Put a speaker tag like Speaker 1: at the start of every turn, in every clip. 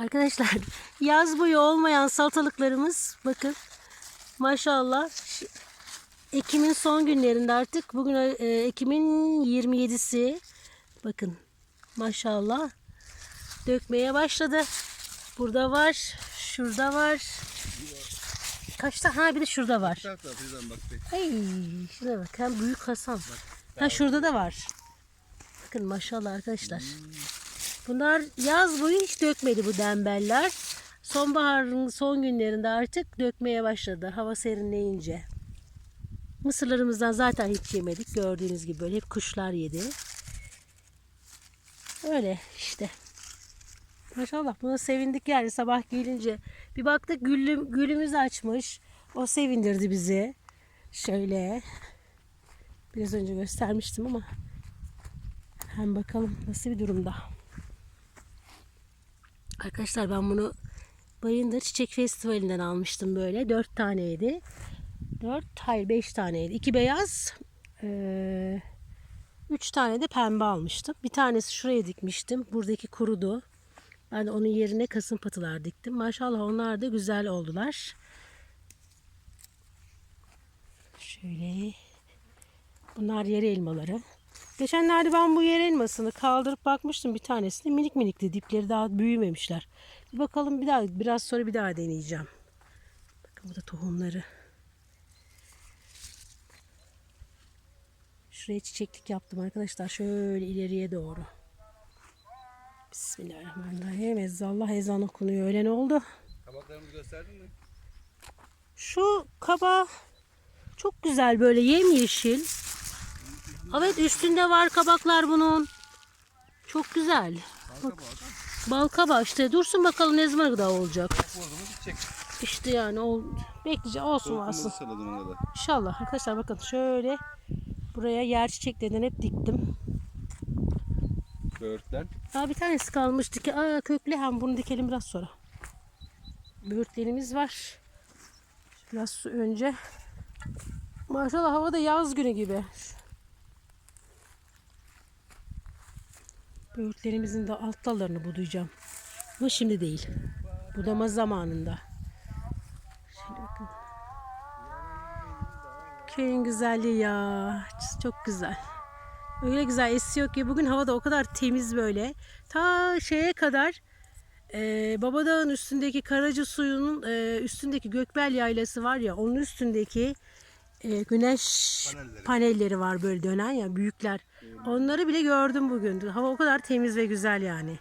Speaker 1: Arkadaşlar yaz boyu olmayan salatalıklarımız bakın maşallah Ekim'in son günlerinde artık bugün e, Ekim'in 27'si bakın maşallah dökmeye başladı. Burada var, şurada var. Kaçta? Ha bir de şurada var. Ay şuna bak hem büyük Hasan. Ha şurada da var. Bakın maşallah arkadaşlar. Bunlar yaz boyu hiç dökmedi bu dembeller. Sonbaharın son günlerinde artık dökmeye başladı hava serinleyince. Mısırlarımızdan zaten hiç yemedik. Gördüğünüz gibi böyle hep kuşlar yedi. Öyle işte. Maşallah buna sevindik yani sabah gelince. Bir baktık gülüm, gülümüz açmış. O sevindirdi bizi. Şöyle. Biraz önce göstermiştim ama. Hem bakalım nasıl bir durumda. Arkadaşlar ben bunu Bayındır Çiçek Festivali'nden almıştım böyle. Dört taneydi. Dört, hayır beş taneydi. İki beyaz, eee, üç tane de pembe almıştım. Bir tanesi şuraya dikmiştim. Buradaki kurudu. Ben de onun yerine kasım patılar diktim. Maşallah onlar da güzel oldular. Şöyle. Bunlar yer elmaları. Geçenlerde ben bu yer elmasını kaldırıp bakmıştım bir tanesini. Minik minikti. Dipleri daha büyümemişler. Bir bakalım bir daha biraz sonra bir daha deneyeceğim. Bakın bu da tohumları. Şuraya çiçeklik yaptım arkadaşlar. Şöyle ileriye doğru. Bismillahirrahmanirrahim. Ezzallah ezan okunuyor. Öyle ne oldu?
Speaker 2: Kabaklarımızı gösterdin mi?
Speaker 1: Şu kaba çok güzel böyle yemyeşil. Evet üstünde var kabaklar bunun. Çok güzel.
Speaker 2: Halka bu adam.
Speaker 1: Bal kaba işte dursun bakalım ne zaman daha olacak. İşte yani o bekleyeceğiz olsun varsın. İnşallah arkadaşlar bakın şöyle buraya yer çiçeklerinden hep diktim.
Speaker 2: Böğürtlen.
Speaker 1: Aa, bir tanesi kalmıştı ki aa, köklü hem bunu dikelim biraz sonra. Böğürtlerimiz var. Biraz su önce. Maşallah hava da yaz günü gibi. Böğürtlerimizin de alt dallarını budayacağım. Ama şimdi değil. Budama zamanında. Şöyle bakın. Köyün güzelliği ya. Çok güzel. Öyle güzel esiyor ki bugün hava da o kadar temiz böyle. Ta şeye kadar e, Babadağ'ın üstündeki Karaca suyunun e, üstündeki Gökbel yaylası var ya onun üstündeki e, güneş
Speaker 2: Panelleri.
Speaker 1: panelleri var böyle dönen ya büyükler. Onları bile gördüm bugün. Hava o kadar temiz ve güzel yani.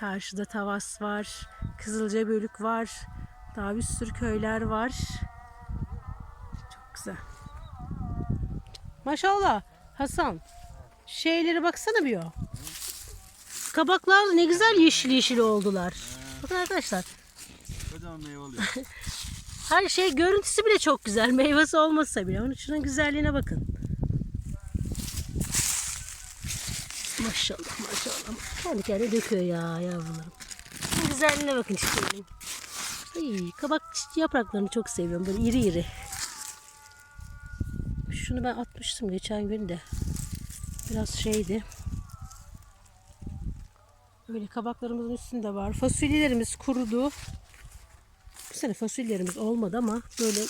Speaker 1: Karşıda Tavas var. Kızılca Bölük var. Daha bir sürü köyler var. Çok güzel. Maşallah Hasan. Şeylere baksana bir o. Kabaklar ne güzel yeşil yeşil oldular. Bakın arkadaşlar.
Speaker 2: Kocaman meyve oluyor.
Speaker 1: Her şey görüntüsü bile çok güzel. Meyvesi olmasa bile. Onun şunun güzelliğine bakın. Maşallah maşallah. Kendi kendine döküyor ya yavrularım. Şunun güzelliğine bakın benim. Ay, kabak yapraklarını çok seviyorum. Böyle iri iri. Şunu ben atmıştım geçen gün de. Biraz şeydi. Böyle kabaklarımızın üstünde var. Fasulyelerimiz kurudu. Bu sene fasulyelerimiz olmadı ama böyle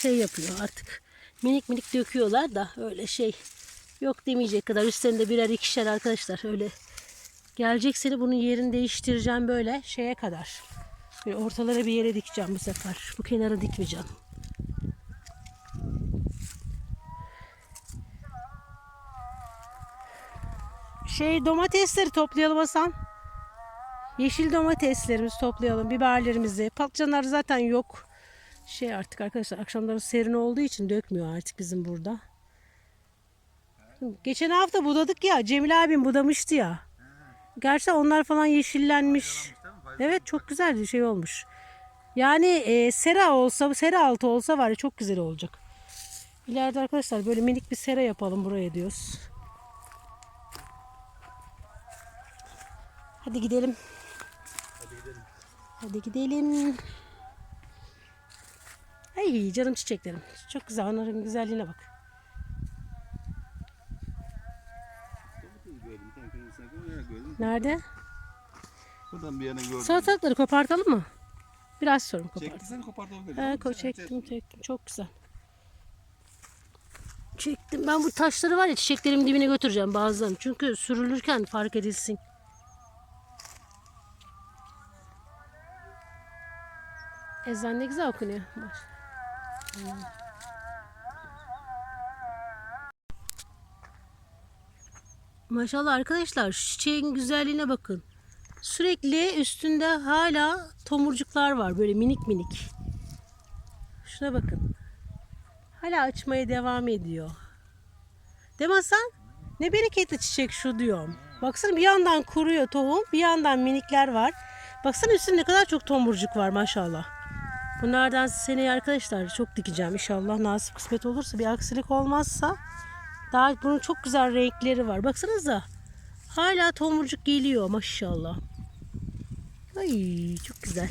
Speaker 1: şey yapıyor artık. Minik minik döküyorlar da öyle şey yok demeyecek kadar üstlerinde birer ikişer arkadaşlar öyle gelecek sene bunun yerini değiştireceğim böyle şeye kadar. Böyle ortalara bir yere dikeceğim bu sefer. Bu kenara dikmeyeceğim. Şey domatesleri toplayalım Hasan. Yeşil domateslerimizi toplayalım, biberlerimizi. Patlıcanlar zaten yok. Şey artık arkadaşlar akşamları serin olduğu için dökmüyor artık bizim burada. Geçen hafta budadık ya. Cemil abim budamıştı ya. Gerçi onlar falan yeşillenmiş. Evet çok güzel bir şey olmuş. Yani e, sera olsa, sera altı olsa var ya çok güzel olacak. İleride arkadaşlar böyle minik bir sera yapalım buraya diyoruz. Hadi gidelim.
Speaker 2: Hadi gidelim.
Speaker 1: Ay canım çiçeklerim. Çok güzel. Onların güzelliğine bak. Nerede?
Speaker 2: Buradan bir yana gördüm.
Speaker 1: Salatalıkları kopartalım mı? Biraz mı kopartalım?
Speaker 2: Çektiysen kopartalım.
Speaker 1: He, ko- çektim çektim. Çok güzel. Çektim. Ben bu taşları var ya çiçeklerimin dibine götüreceğim bazen. Çünkü sürülürken fark edilsin. Ezan ne güzel okunuyor. Hmm. Maşallah arkadaşlar şu çiçeğin güzelliğine bakın. Sürekli üstünde hala tomurcuklar var böyle minik minik. Şuna bakın. Hala açmaya devam ediyor. Hasan? Ne bereketli çiçek şu diyorum. Baksana bir yandan kuruyor tohum, bir yandan minikler var. Baksana üstünde ne kadar çok tomurcuk var maşallah. Bunlardan seneye arkadaşlar çok dikeceğim inşallah nasip kısmet olursa bir aksilik olmazsa. Daha bunun çok güzel renkleri var. Baksanıza. Hala tomurcuk geliyor maşallah. Ay çok güzel.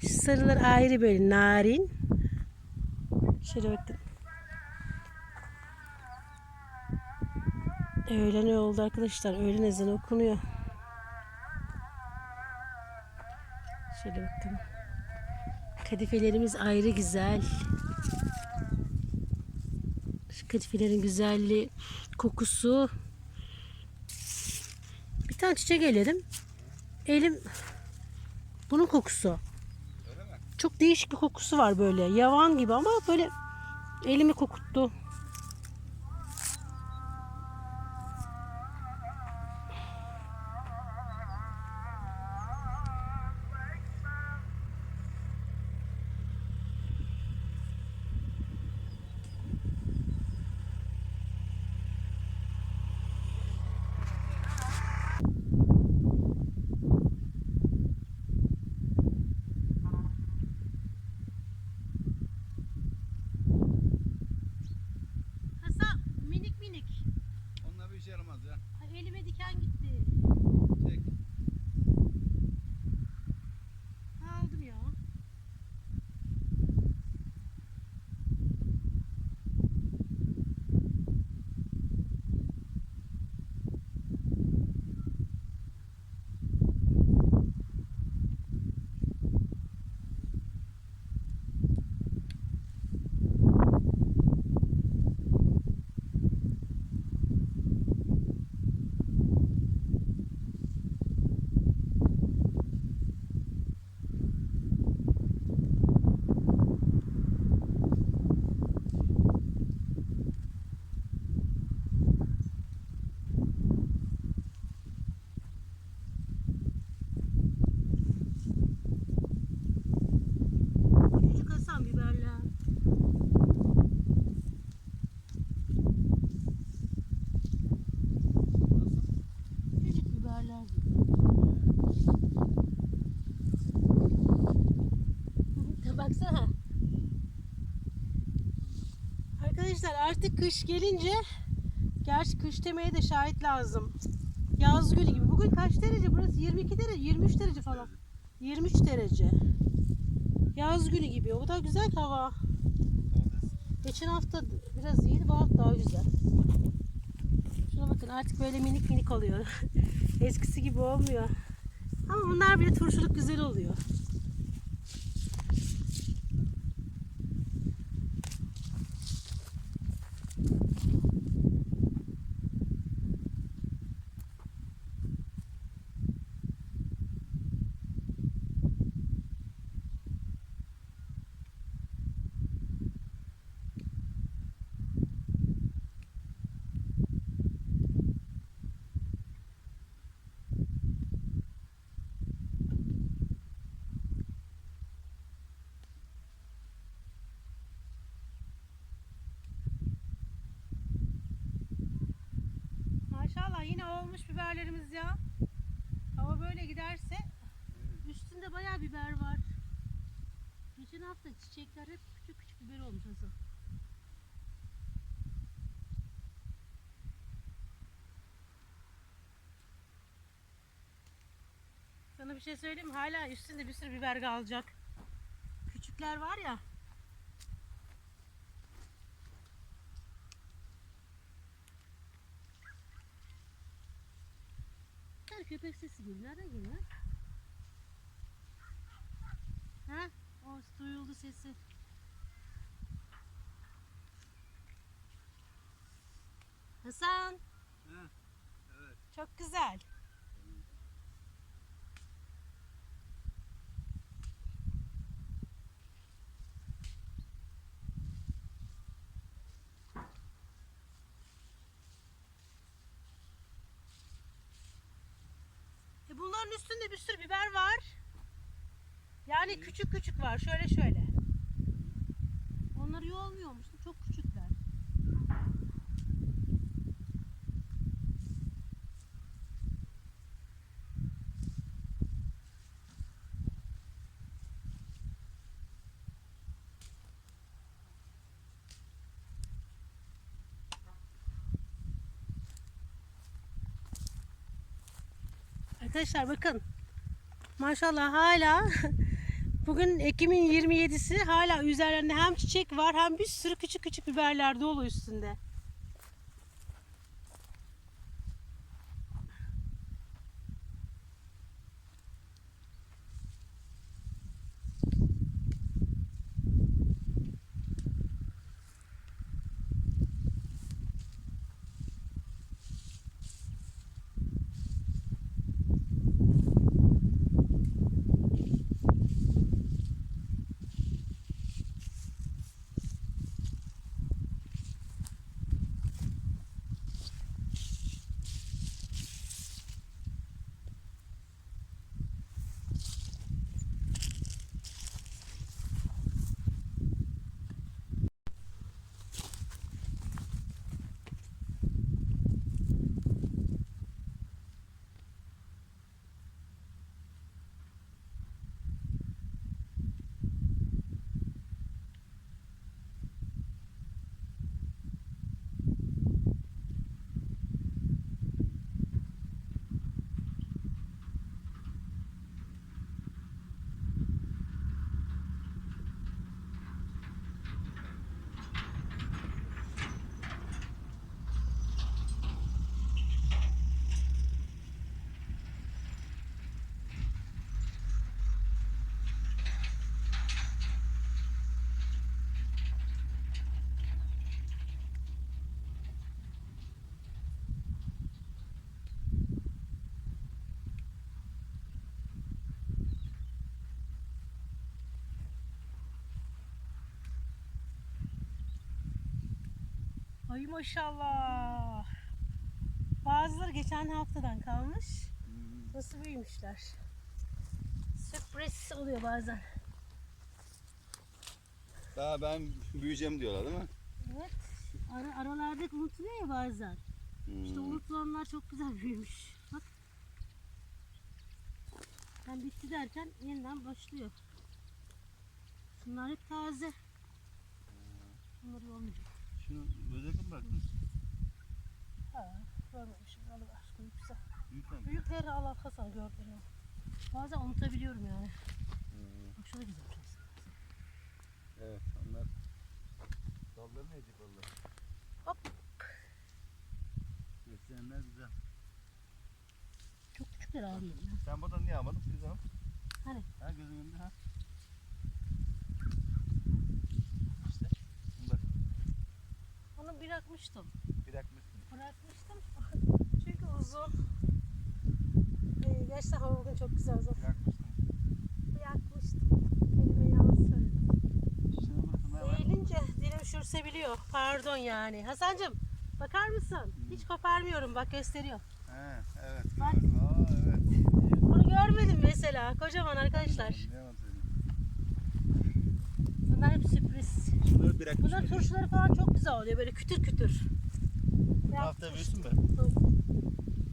Speaker 1: Şu sarılar ayrı böyle narin. Şöyle bakın. Öğlen oldu arkadaşlar? Öğlen ezanı okunuyor. Şöyle bakın. Kadifelerimiz ayrı güzel. Şu kadifelerin güzelliği, kokusu. Bir tane çiçek eledim. Elim bunun kokusu. Çok değişik bir kokusu var böyle. Yavan gibi ama böyle elimi kokuttu. Baksana. Arkadaşlar artık kış gelince gerçi kış demeye de şahit lazım. Yaz günü gibi. Bugün kaç derece burası? 22 derece, 23 derece falan. 23 derece. Yaz günü gibi. O da güzel hava. Geçen hafta biraz iyiydi. Bu hafta daha güzel. Şuna bakın artık böyle minik minik oluyor. Eskisi gibi olmuyor. Ama bunlar bile turşuluk güzel oluyor. Yine olmuş biberlerimiz ya. Hava böyle giderse üstünde bayağı biber var. Geçen hafta çiçekler hep küçük küçük biber olmuş Hasan. Sana bir şey söyleyeyim? Hala üstünde bir sürü biber kalacak. Küçükler var ya. Köpek sesi geliyor. Nereden geliyor? Ha? O duyuldu sesi. Hasan.
Speaker 2: Ha, evet.
Speaker 1: Çok güzel. E üstünde bir sürü biber var. Yani küçük küçük var. Şöyle şöyle. Onları yolmuyormuş. Çok küçükler. Arkadaşlar bakın. Maşallah hala bugün Ekim'in 27'si hala üzerlerinde hem çiçek var hem bir sürü küçük küçük biberler dolu üstünde. Ay maşallah. Bazıları geçen haftadan kalmış.
Speaker 2: Hmm.
Speaker 1: Nasıl büyümüşler. Sürpriz oluyor bazen.
Speaker 2: Daha ben büyüyeceğim diyorlar değil mi?
Speaker 1: Evet. Ara, aralarda unutuluyor ya bazen. İşte
Speaker 2: Hmm.
Speaker 1: unutulanlar çok güzel büyümüş. Bak. Ben bitti derken yeniden başlıyor. Şunlar hep taze. Bunları olmayacak.
Speaker 2: Şunu özellikle mi baktın?
Speaker 1: Ha, görmemişim. Alıver. Büyük güzel.
Speaker 2: Büyük lan.
Speaker 1: Büyükleri Allah Hasan gördüm ya. Bazen unutabiliyorum yani.
Speaker 2: Hmm.
Speaker 1: Bak şöyle güzel şurası.
Speaker 2: Evet onlar. Dalları ne yiyecek valla?
Speaker 1: Hop.
Speaker 2: Besleyenler güzel.
Speaker 1: Çok küçükler abi. ya.
Speaker 2: Sen buradan niye almadın Filiz Hanım?
Speaker 1: Hani?
Speaker 2: Ha gözün önünde ha. İşte. Bunda
Speaker 1: Bırakmıştım.
Speaker 2: bırakmışsın.
Speaker 1: Bırakmıştım. Çünkü uzun. Ee, gerçekten hava bugün çok güzel zaten.
Speaker 2: Bırakmışsın.
Speaker 1: Bırakmıştım. Kelime yanlış söyledim. Eğilince dilim şursebiliyor. Pardon yani. Hasancım bakar mısın? Hiç koparmıyorum bak gösteriyor.
Speaker 2: He, evet.
Speaker 1: Bak.
Speaker 2: Aa, evet.
Speaker 1: Bunu görmedim mesela. Kocaman arkadaşlar.
Speaker 2: Ne yalan.
Speaker 1: Bunlar hep
Speaker 2: bırakmış
Speaker 1: Bunların turşuları falan çok güzel oluyor. Böyle kütür kütür. Ya,
Speaker 2: hafta büyüsün be.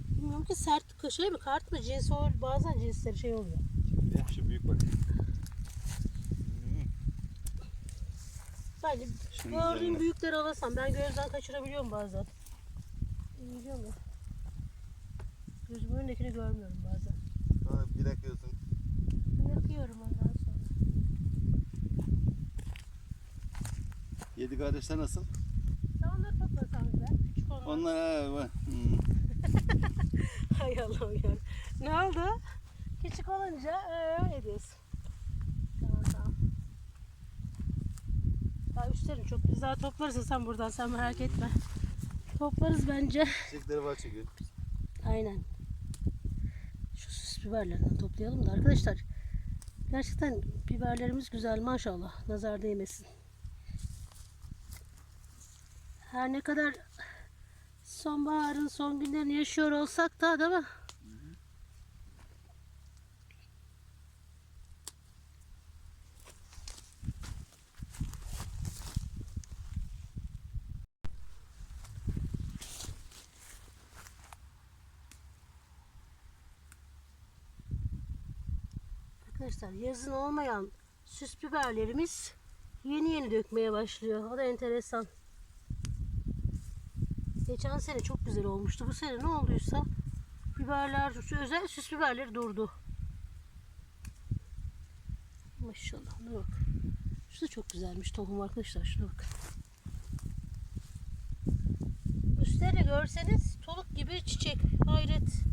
Speaker 1: Bilmiyorum ki sert şey mi kart mı cins ol bazen cinsleri şey oluyor.
Speaker 2: Şu büyük bak.
Speaker 1: Bence
Speaker 2: Şunun
Speaker 1: gördüğüm büyükleri alasam ben gözden kaçırabiliyorum bazen. Biliyor musun? Gözümün önündekini görmüyorum bazen.
Speaker 2: Sonra bir yakıyorsun.
Speaker 1: Yakıyorum ondan sonra.
Speaker 2: Yedi kardeşler nasıl?
Speaker 1: Sen onları toplasan güzel. Küçük onlar.
Speaker 2: Onlar ha. Hmm.
Speaker 1: Hay Allah'ım ya. Ne oldu? Küçük olunca öyle diyorsun. Tamam tamam. Daha üstlerini çok biz daha toplarız sen buradan sen merak etme. Toplarız bence.
Speaker 2: Çiçekleri var çünkü.
Speaker 1: Aynen. Şu süs biberlerden toplayalım da arkadaşlar. Gerçekten biberlerimiz güzel maşallah. Nazar değmesin. Her ne kadar sonbaharın son günlerini yaşıyor olsak da değil mi? Arkadaşlar yazın olmayan süs biberlerimiz yeni yeni dökmeye başlıyor. O da enteresan. Geçen sene çok güzel olmuştu. Bu sene ne olduysa biberler, özel süs biberleri durdu. Maşallah ne bak. Şu da çok güzelmiş tohum arkadaşlar. Şuna bak. Üstlerini görseniz toluk gibi çiçek. Hayret.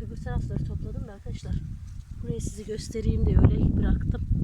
Speaker 1: Öbür tarafları topladım da arkadaşlar. Burayı sizi göstereyim diye öyle bıraktım.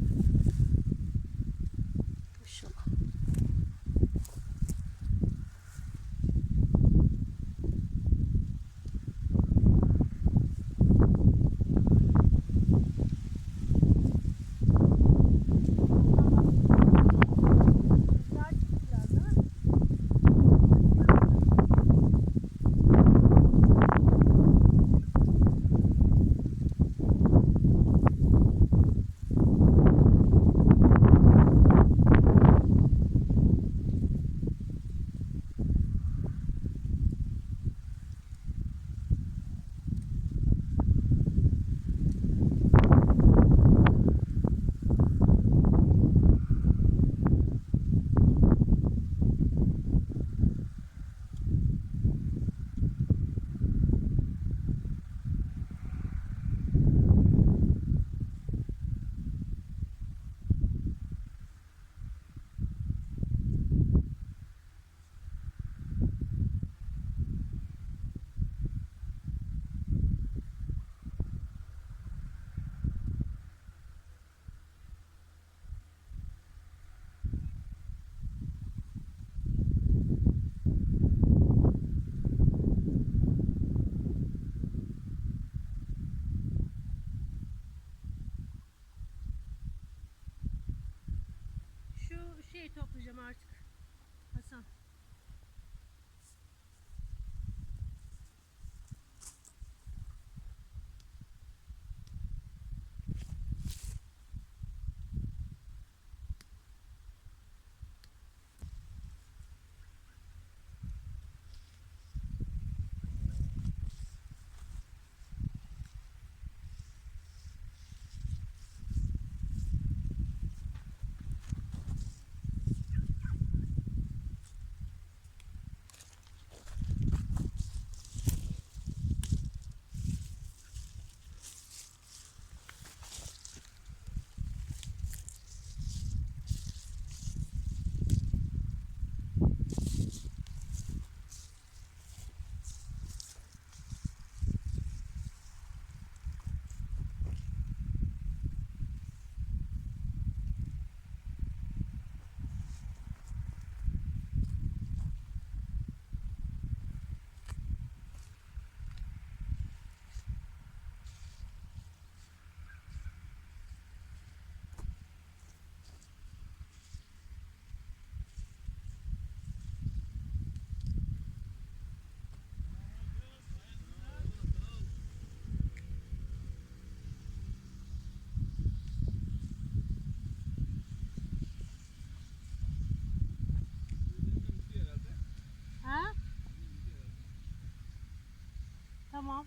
Speaker 1: Tamam.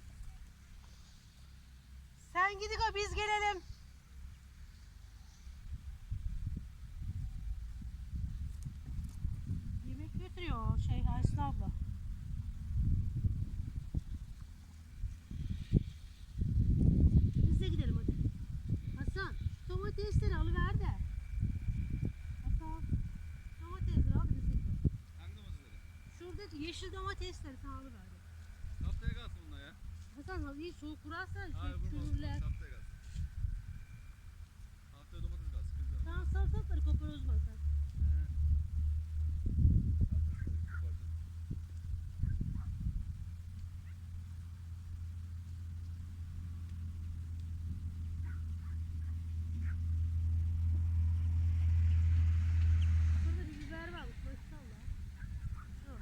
Speaker 1: Sen gidin o biz gelelim. Yemek götürüyor şey Aysun abla. Biz de gidelim hadi. Hasan domatesleri alıver de. Hasan domates yeşil domatesleri sağlı verdi.
Speaker 2: Haftaya kalsın bunlar ya.
Speaker 1: Hasan hadi soğuk kurarsa
Speaker 2: Hayır
Speaker 1: şey, çürürler.
Speaker 2: Haftaya domates. Kızlar.
Speaker 1: Tamam salatalıkları kopar o zaman sen. Burada bir biber varmış maşallah. Yok.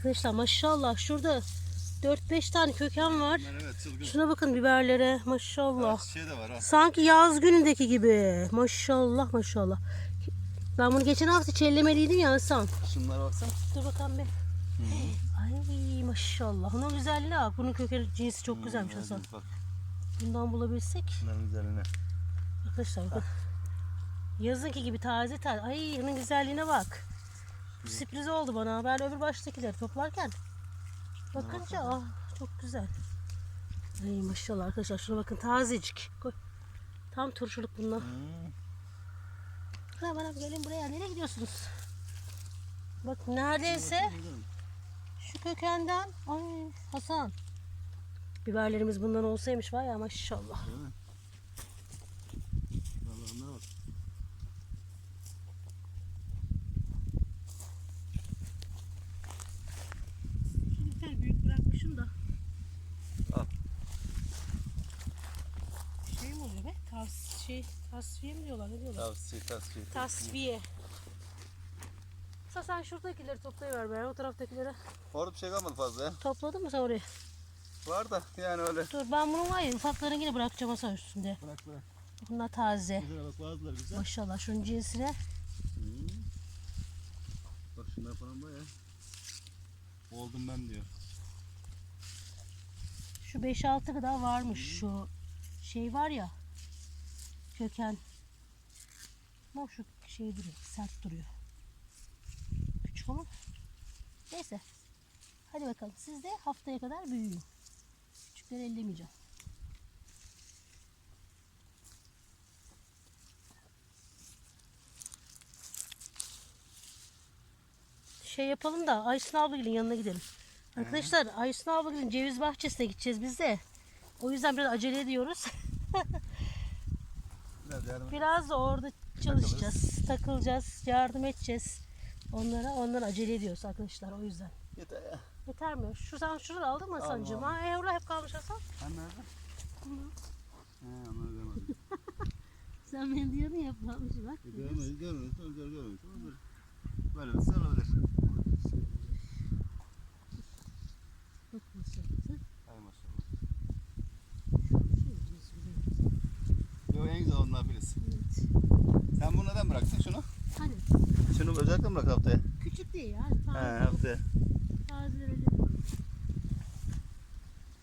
Speaker 1: Arkadaşlar maşallah şurada 4-5 tane köken var.
Speaker 2: Evet.
Speaker 1: Şuna bakın biberlere maşallah.
Speaker 2: Ha, Şey de var ha.
Speaker 1: Sanki yaz günündeki gibi. Maşallah maşallah. Ben bunu geçen hafta çellemeliydim ya Hasan.
Speaker 2: Şunlara baksana.
Speaker 1: Dur bakalım bir. Ay maşallah. Bunun güzelliğine bak. Bunun kökeni cinsi çok güzelmiş Hasan.
Speaker 2: Bak
Speaker 1: Bundan bulabilsek.
Speaker 2: şunların güzelliğine.
Speaker 1: Arkadaşlar bakın. Yazınki gibi taze taze. Ay bunun güzelliğine bak. Sürpriz oldu bana. Ben öbür baştakileri toplarken. Bakınca ah çok güzel. Ay maşallah arkadaşlar şuna bakın tazecik. Koy. Tam turşuluk bunlar. Bana bana gelin buraya. Nereye gidiyorsunuz? Bak neredeyse şu kökenden. Ay Hasan. Biberlerimiz bundan olsaymış var ya maşallah.
Speaker 2: Değil mi? Bak.
Speaker 1: Şimdi bir tane büyük bırakmışım da.
Speaker 2: Al.
Speaker 1: Şey mi oluyor be? Tas, şey, tasfiye mi diyorlar? Ne diyorlar?
Speaker 2: Tavsiye tavsiye.
Speaker 1: Tasfiye. Sen, sen şuradakileri toplayıver be. O taraftakileri.
Speaker 2: Orada bir şey kalmadı fazla ya.
Speaker 1: Topladın mı sen oraya?
Speaker 2: Var da yani öyle.
Speaker 1: Dur ben bunu var ya ufaklarını yine bırakacağım masa üstünde.
Speaker 2: Bırak bırak.
Speaker 1: Bunlar taze.
Speaker 2: Güzel bak bazıları güzel.
Speaker 1: Maşallah şunun cinsine.
Speaker 2: Hmm. Bak şunlar falan bayağı. Oldum ben diyor.
Speaker 1: Şu 5-6 kadar varmış şu şey var ya köken. Ama şu şey duruyor, sert duruyor. Küçük ama. Neyse. Hadi bakalım. Siz de haftaya kadar büyüyün. Küçükleri ellemeyeceğim. Şey yapalım da Aysun ablanın yanına gidelim. Arkadaşlar Aysun ablanın ceviz bahçesine gideceğiz biz de. O yüzden biraz acele ediyoruz.
Speaker 2: Biraz yardım
Speaker 1: Biraz da orada çalışacağız. Takılacağız. Yardım edeceğiz. Onlara ondan acele ediyoruz arkadaşlar o yüzden.
Speaker 2: Yeter ya.
Speaker 1: Yeter mi? Şu sen şurada aldın mı Hasan'cığım? Ha Evra hep kalmış Hasan.
Speaker 2: Sen nerede? He onları görmedim.
Speaker 1: Sen beni diyordun ya kalmış bak.
Speaker 2: görmedim görmedim. Görmedim. Tamam böyle. Bir şey olabilir.
Speaker 1: Bak nasıl yaptı.
Speaker 2: Hay maşallah. Yo en güzel onlar birisi.
Speaker 1: Evet.
Speaker 2: Sen bunu neden bıraktın şunu?
Speaker 1: Hani
Speaker 2: Şunu özellikle mi bırak haftaya?
Speaker 1: küçük değil ya.
Speaker 2: He
Speaker 1: Taze,
Speaker 2: haftaya.
Speaker 1: tazeleri öyle.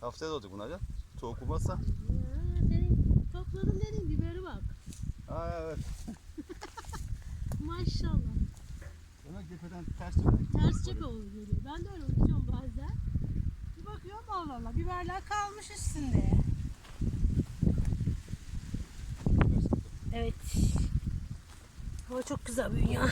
Speaker 2: Haftaya da olacak bunlar ya. Soğuk olmazsa.
Speaker 1: Senin topladın dedin biberi bak.
Speaker 2: Ha evet.
Speaker 1: Maşallah.
Speaker 2: Demek cepheden ters dönüyor.
Speaker 1: Ters cephe oluyor. Ben de öyle unutuyorum bazen. Bir bakıyorum Allah Allah biberler kalmış üstünde. Evet. Hava çok güzel bugün ya.